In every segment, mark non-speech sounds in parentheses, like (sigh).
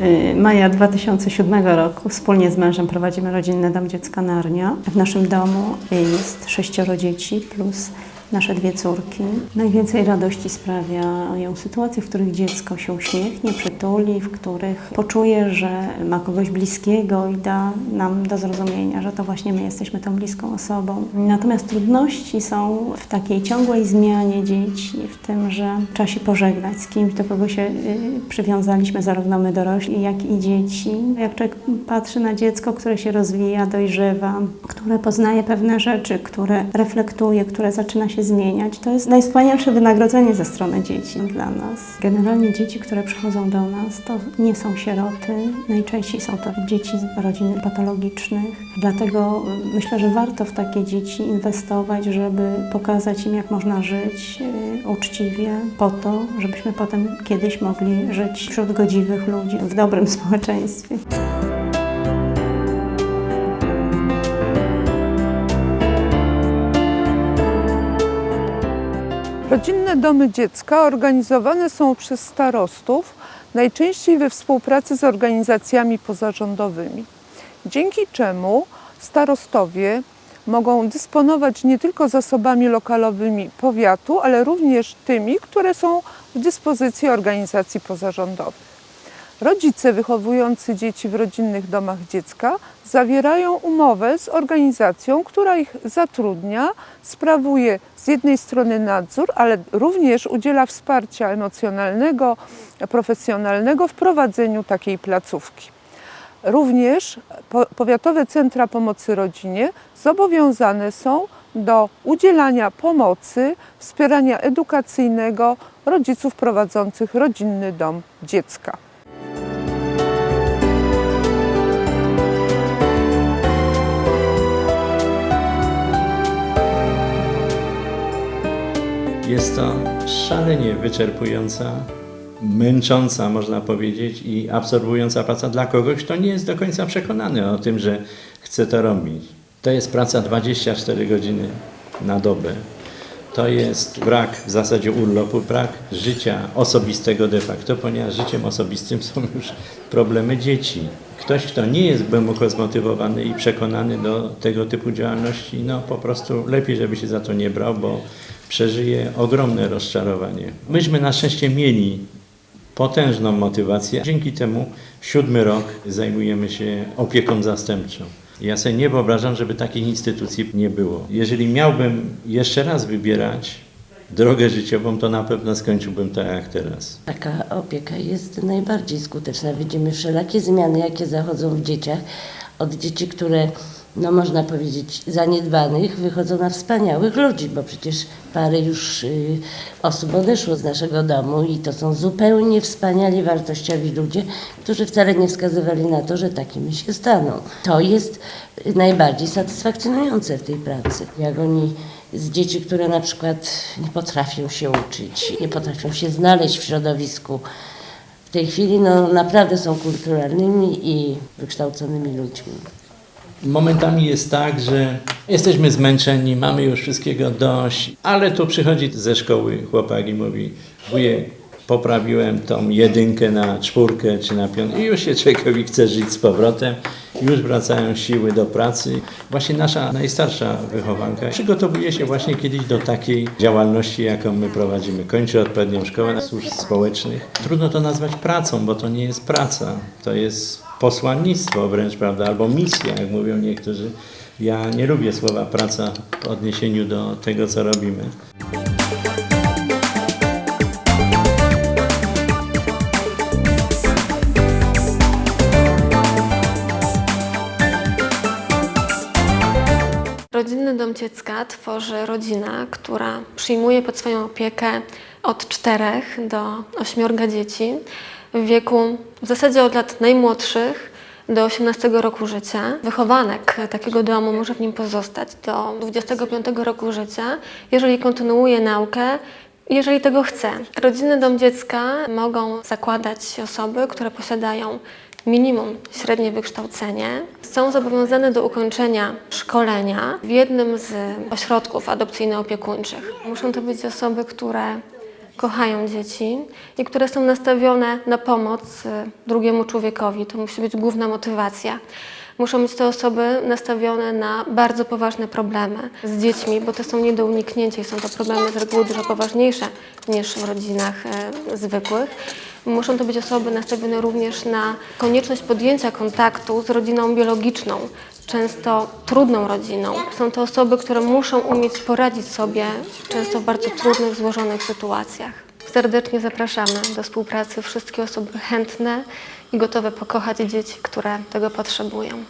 y, maja 2007 roku wspólnie z mężem prowadzimy rodzinny dom dziecka Narnia. W naszym domu jest sześcioro dzieci plus nasze dwie córki. Najwięcej radości sprawiają sytuacje, w których dziecko się uśmiechnie, przytuli, w których poczuje, że ma kogoś bliskiego i da nam do zrozumienia, że to właśnie my jesteśmy tą bliską osobą. Natomiast trudności są w takiej ciągłej zmianie dzieci, w tym, że trzeba się pożegnać z kimś, do kogo się y, przywiązaliśmy, zarówno my dorośli, jak i dzieci. Jak człowiek patrzy na dziecko, które się rozwija, dojrzewa, które poznaje pewne rzeczy, które reflektuje, które zaczyna się zmieniać, to jest najwspanialsze wynagrodzenie ze strony dzieci dla nas. Generalnie dzieci, które przychodzą do nas, to nie są sieroty, najczęściej są to dzieci z rodzin patologicznych. Dlatego y, myślę, że warto w takie dzieci inwestować, żeby pokazać im, jak można żyć y, uczciwie, po to, żebyśmy potem kiedyś mogli żyć wśród godziwych ludzi, w dobrym (laughs) społeczeństwie. Rodzinne domy dziecka organizowane są przez starostów, najczęściej we współpracy z organizacjami pozarządowymi. Dzięki czemu starostowie mogą dysponować nie tylko zasobami lokalowymi powiatu, ale również tymi, które są w dyspozycji organizacji pozarządowych. Rodzice wychowujący dzieci w rodzinnych domach dziecka zawierają umowę z organizacją, która ich zatrudnia, sprawuje z jednej strony nadzór, ale również udziela wsparcia emocjonalnego, profesjonalnego w prowadzeniu takiej placówki. Również po- powiatowe centra pomocy rodzinie zobowiązane są do udzielania pomocy, wspierania edukacyjnego rodziców prowadzących rodzinny dom dziecka. Jest to szalenie wyczerpująca, męcząca, można powiedzieć, i absorbująca praca dla kogoś, kto nie jest do końca przekonany o tym, że chce to robić. To jest praca 24 godziny na dobę. To jest brak w zasadzie urlopu, brak życia osobistego de facto, ponieważ życiem osobistym są już problemy dzieci. Ktoś, kto nie jest głęboko zmotywowany i przekonany do tego typu działalności, no po prostu lepiej, żeby się za to nie brał, bo przeżyje ogromne rozczarowanie. Myśmy na szczęście mieli potężną motywację. Dzięki temu siódmy rok zajmujemy się opieką zastępczą. Ja sobie nie wyobrażam, żeby takich instytucji nie było. Jeżeli miałbym jeszcze raz wybierać drogę życiową, to na pewno skończyłbym tak jak teraz. Taka opieka jest najbardziej skuteczna. Widzimy wszelakie zmiany, jakie zachodzą w dzieciach. Od dzieci, które, no można powiedzieć, zaniedbanych, wychodzą na wspaniałych ludzi, bo przecież parę już y, osób odeszło z naszego domu i to są zupełnie wspaniali, wartościowi ludzie, którzy wcale nie wskazywali na to, że takimi się staną. To jest najbardziej satysfakcjonujące w tej pracy. Jak oni z dzieci, które na przykład nie potrafią się uczyć, nie potrafią się znaleźć w środowisku, w tej chwili no, naprawdę są kulturalnymi i wykształconymi ludźmi. Momentami jest tak, że jesteśmy zmęczeni, mamy już wszystkiego dość, ale tu przychodzi ze szkoły chłopak i mówi, wujek, poprawiłem tą jedynkę na czwórkę czy na piątkę i już się człowiekowi chce żyć z powrotem, już wracają siły do pracy. Właśnie nasza najstarsza wychowanka przygotowuje się właśnie kiedyś do takiej działalności, jaką my prowadzimy. Kończy odpowiednią szkołę służb społecznych. Trudno to nazwać pracą, bo to nie jest praca, to jest posłannictwo wręcz, prawda, albo misja, jak mówią niektórzy. Ja nie lubię słowa praca w odniesieniu do tego, co robimy. Rodzinny Dom Dziecka tworzy rodzina, która przyjmuje pod swoją opiekę od 4 do 8 dzieci w wieku w zasadzie od lat najmłodszych do 18 roku życia. Wychowanek takiego domu może w nim pozostać do 25 roku życia, jeżeli kontynuuje naukę jeżeli tego chce. Rodzinny Dom Dziecka mogą zakładać osoby, które posiadają minimum średnie wykształcenie, są zobowiązane do ukończenia szkolenia w jednym z ośrodków adopcyjno-opiekuńczych. Muszą to być osoby, które kochają dzieci i które są nastawione na pomoc y, drugiemu człowiekowi. To musi być główna motywacja. Muszą być te osoby nastawione na bardzo poważne problemy z dziećmi, bo te są nie do uniknięcia i są to problemy z reguły dużo poważniejsze niż w rodzinach e, zwykłych. Muszą to być osoby nastawione również na konieczność podjęcia kontaktu z rodziną biologiczną, często trudną rodziną. Są to osoby, które muszą umieć poradzić sobie często w bardzo trudnych, złożonych sytuacjach. Serdecznie zapraszamy do współpracy wszystkie osoby chętne i gotowe pokochać dzieci, które tego potrzebują.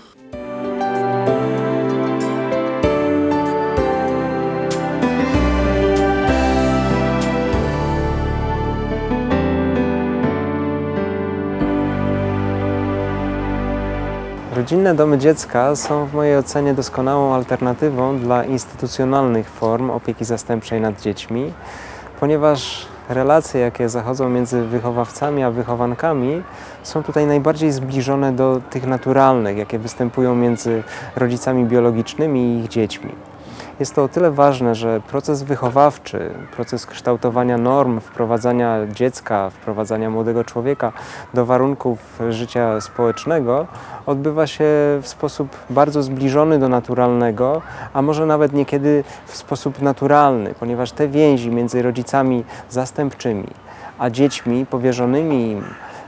Rodzinne domy dziecka są w mojej ocenie doskonałą alternatywą dla instytucjonalnych form opieki zastępczej nad dziećmi, ponieważ relacje, jakie zachodzą między wychowawcami a wychowankami, są tutaj najbardziej zbliżone do tych naturalnych, jakie występują między rodzicami biologicznymi i ich dziećmi. Jest to o tyle ważne, że proces wychowawczy, proces kształtowania norm, wprowadzania dziecka, wprowadzania młodego człowieka do warunków życia społecznego odbywa się w sposób bardzo zbliżony do naturalnego, a może nawet niekiedy w sposób naturalny, ponieważ te więzi między rodzicami zastępczymi a dziećmi powierzonymi im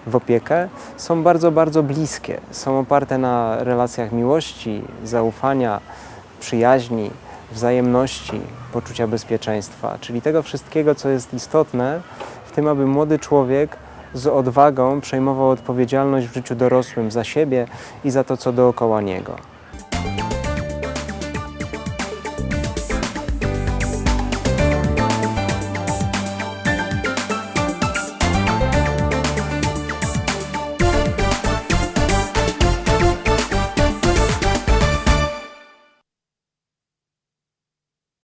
w opiekę są bardzo, bardzo bliskie. Są oparte na relacjach miłości, zaufania, przyjaźni, wzajemności, poczucia bezpieczeństwa, czyli tego wszystkiego, co jest istotne w tym, aby młody człowiek z odwagą przejmował odpowiedzialność w życiu dorosłym za siebie i za to, co dookoła niego.